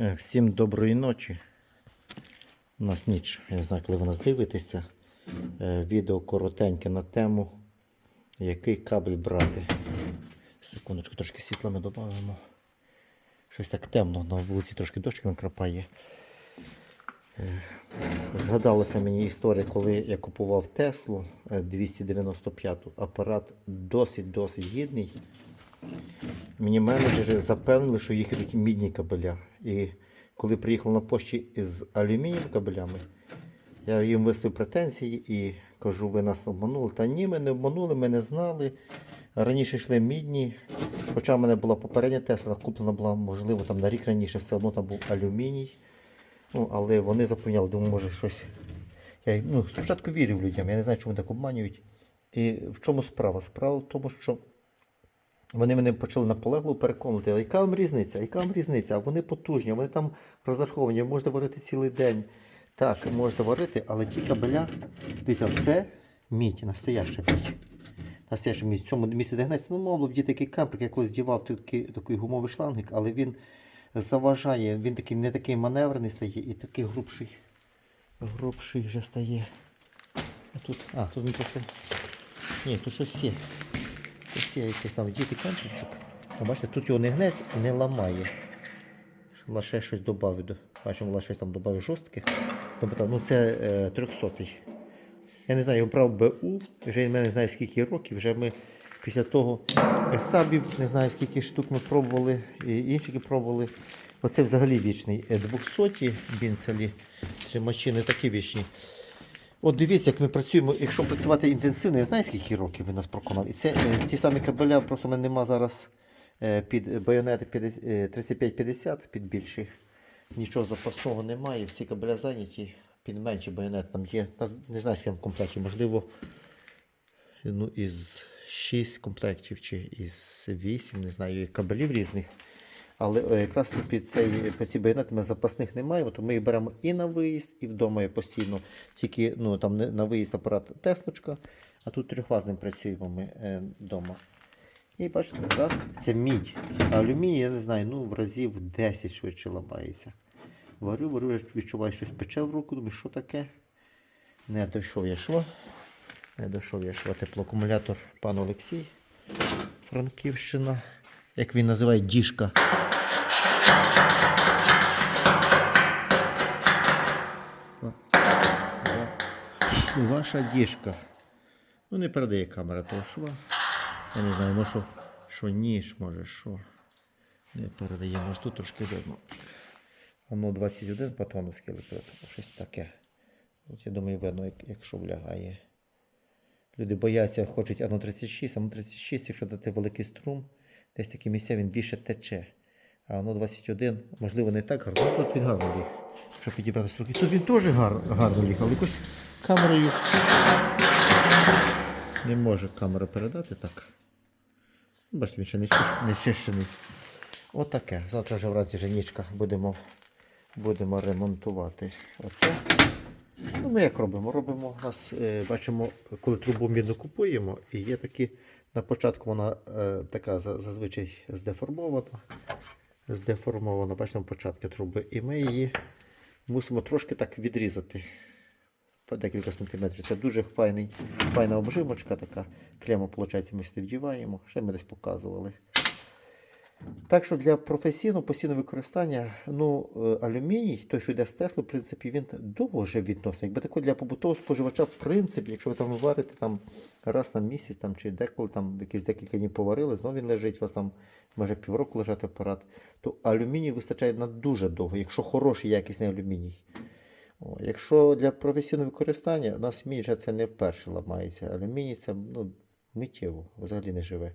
Е, Всім доброї ночі. У нас ніч, я не знаю, коли ви нас дивитеся. Е, Відео коротеньке на тему, який кабель брати. Секундочку, трошки світла ми додамо. Щось так темно, на вулиці трошки дощик накрапає. Е, Згадалася мені історія, коли я купував Теслу е, 295 апарат досить-досить гідний. Мені менеджери запевнили, що їх ідуть мідні кабеля. І коли приїхав на пошті із алюмінієвими кабелями, я їм висловив претензії і кажу, ви нас обманули. Та ні, ми не обманули, ми не знали. Раніше йшли мідні. Хоча в мене була попередня Тесла, куплена була, можливо, там на рік раніше все одно там був алюміній. Ну, але вони запевняли, думаю, може щось. Я ну, спочатку вірив людям, я не знаю, чому так обманюють. І в чому справа? Справа в тому, що вони мене почали наполегливо переконувати, а яка вам різниця? Яка вам різниця? А вони потужні, вони там розраховані, можна варити цілий день. Так, можна варити, але ті кабеля, дивіться, це мідь, настояща мідь. Настояща мідь. В цьому місці де гнеться, ну, мов вдіти такий кемпер, я колись дівав такий, такий гумовий шлангик, але він заважає, він такий не такий маневрений стає і такий грубший. Грубший вже стає. А тут, а, тут він просто. Ні, тут щось є. Ось є якийсь там діти контурчик. Бачите, тут його не гне і не ламає. Лише щось додав. Бачимо, щось там додав жорстке. Тобто, ну це е, 300 Я не знаю, я брав БУ, вже мене не знаю скільки років, вже ми після того сабів, не знаю скільки штук ми пробували, і інші пробували. Оце взагалі вічний. Е, 200 бінцелі тримачі не такі вічні. От дивіться, як ми працюємо, якщо працювати інтенсивно, я знаю, скільки років він нас проконав. І це е, ті самі кабеля, просто в мене нема зараз е, під байонети 50, е, 3550 під більші. Нічого запасного немає, всі кабеля зайняті під менші байонети. Там є, не знаю, скільки комплектів, можливо, ну, із 6 комплектів чи із 8, не знаю, кабелів різних. Але е, якраз під, цей, під ці байонети ми запасних немає, то ми їх беремо і на виїзд, і вдома є постійно. Тільки ну, там на виїзд апарат Теслочка, а тут трьохфазним працюємо ми е, вдома. І бачите, якраз це мідь. А алюміній, я не знаю, ну в разів 10 швидше ламається. Варю, варю, я відчуваю, щось пече в руку, думаю, що таке? Не дійшов я шва. Не дійшов я шва теплоакумулятор пан Олексій. Франківщина. Як він називає діжка. Ваша діжка. Ну, не передає камера того шва. Я не знаю, може, що, ніж, може, що. Не передає, може тут трошки видно. Воно 21 патроновський електрод, щось таке. От я думаю, видно, якщо влягає. Люди бояться, хочуть ано 36, ано 36, якщо дати великий струм, десь такі місця він більше тече. А воно 21, можливо, не так гарно. Ну, Тут він гарно ліг. Якщо підібрати строки. Тут він теж гар, гарно ліг, але якось камерою не може камера передати так. Бачите, він ще не, не чищений. Отаке. Завтра вже вранці вже нічка будемо, будемо ремонтувати. Оце. Ну, ми як робимо? Робимо нас, е, бачимо, коли трубу мідну купуємо, і є такі, на початку вона е, така зазвичай здеформована. Здеформована, бачимо початки труби. І ми її мусимо трошки так відрізати по декілька сантиметрів. Це дуже файний, файна обжимочка така. Прямо, виходить, ми сюди вдіваємо. Ще ми десь показували. Так що для професійного постійного використання ну, е, алюміній, той, що йде з Теслу, в принципі, він довго жив відносно. Якби тако для побутового споживача, в принципі, якщо ви там варите там, раз на місяць там, чи деколи там якісь декілька днів поварили, знову він лежить, у вас там може півроку лежати апарат, то алюмінію вистачає на дуже довго, якщо хороший якісний алюміній. О, якщо для професійного використання, у нас вже це не вперше ламається. Алюміній це ну, миттєво, взагалі не живе.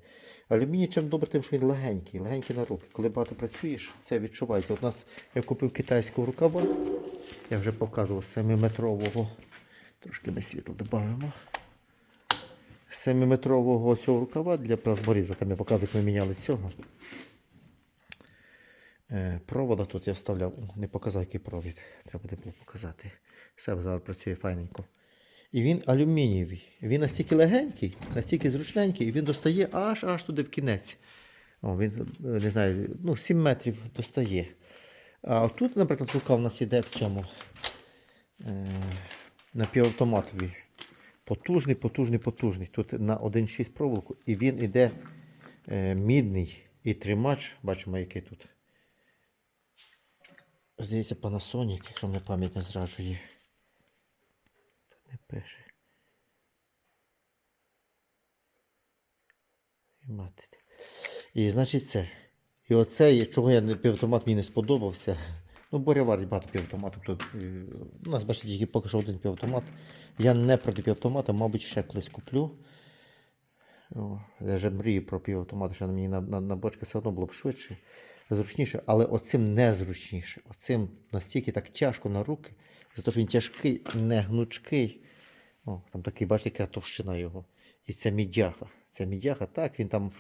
Алюміній чим добре, тим, що він легенький, легенький на руки. Коли багато працюєш, це відчувається. От нас я купив китайського рукава, я вже показував 7-метрового. Трошки ми світло додамо. 7-метрового цього рукава для плазморіза. Там я показую, як ми міняли цього. Е, Провода тут я вставляв, не показав, який провід. Треба буде було показати. Все зараз працює файненько. І він алюмінієвий. Він настільки легенький, настільки зручненький, і він достає аж аж туди в кінець. О, він, е, не знаю, ну, 7 метрів достає. А тут, наприклад, рука в нас іде в цьому е, напівавтоматові. Потужний, потужний, потужний. Тут на 1,6 проволоку, і він іде е, мідний і тримач. Бачимо, який тут. Здається, Panasonic, якщо мене пам'ять не зраджує. Пише. І мати. І значить це. І оце, чого я півавтомат мені не сподобався. Ну, Боря варить багато півавтоматів. Тут, е, у нас, бачите, тільки поки що один півавтомат. Я не проти півавтомата, мабуть, ще колись куплю. О, я вже мрію про півавтомат, що мені на, на, на бочки все одно було б швидше, зручніше, але оцим незручніше. Оцим настільки так тяжко на руки, за те, що він тяжкий, не гнучкий. О, там такий, бачите, яка товщина його. І це мідяха. Це мідяха, так, він там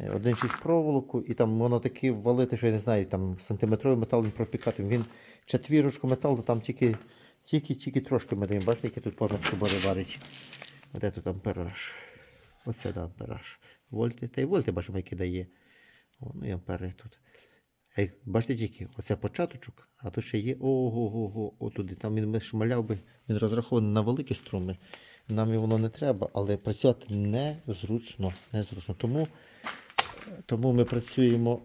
е, 1,6 проволоку, і там воно таки валити, що я не знаю, там сантиметровий метал він пропікати. Він четвірочку металу, там тільки, тільки, тільки трошки ми даємо. Бачите, який тут позначку бори варить. Де тут ампераж? Оце да, ампераж. Вольти. Та й вольти бачимо, які дає. О, ну і ампери тут. Бачите тільки, оце початочок, а тут ще є ого-го-го, отуди. Там він шмаляв би, він розрахований на великі струми. Нам і воно не треба, але працювати незручно. незручно. Тому, тому ми працюємо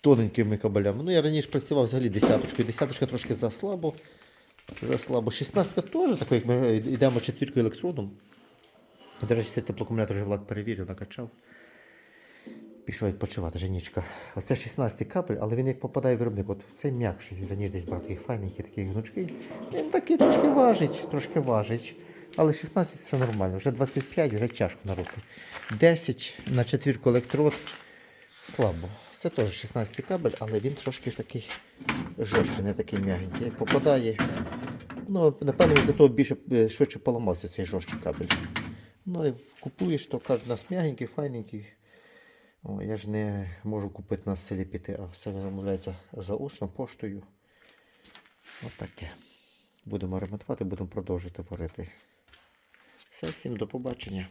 тоненькими кабелями. Ну, я раніше працював взагалі десяточкою. Десяточка трошки заслабо. Заслабо. Шістнадцятка теж така, як ми йдемо четвіркою електродом. До речі, цей теплоакумулятор вже Влад перевірив, накачав. Пішов відпочивати, Женічка. Оце 16 капель, але він як попадає в виробник, от цей м'якший, раніше десь брав файненький, такий гнучкий. Він такий трошки важить, трошки важить. Але 16 це нормально, вже 25, вже тяжко на руки. 10 на четвірку електрод слабо. Це теж 16 кабель, але він трошки такий жорсткий, не такий м'ягенький. Як попадає, ну, напевно, він за того більше е, швидше поламався цей жорсткий кабель. Ну, і купуєш, то кажуть, у нас м'ягенький, файненький. Я ж не можу купити на селі піти, а все замовляється заочно поштою. От. Будемо ремонтувати, будемо продовжувати варити. Все, всім до побачення.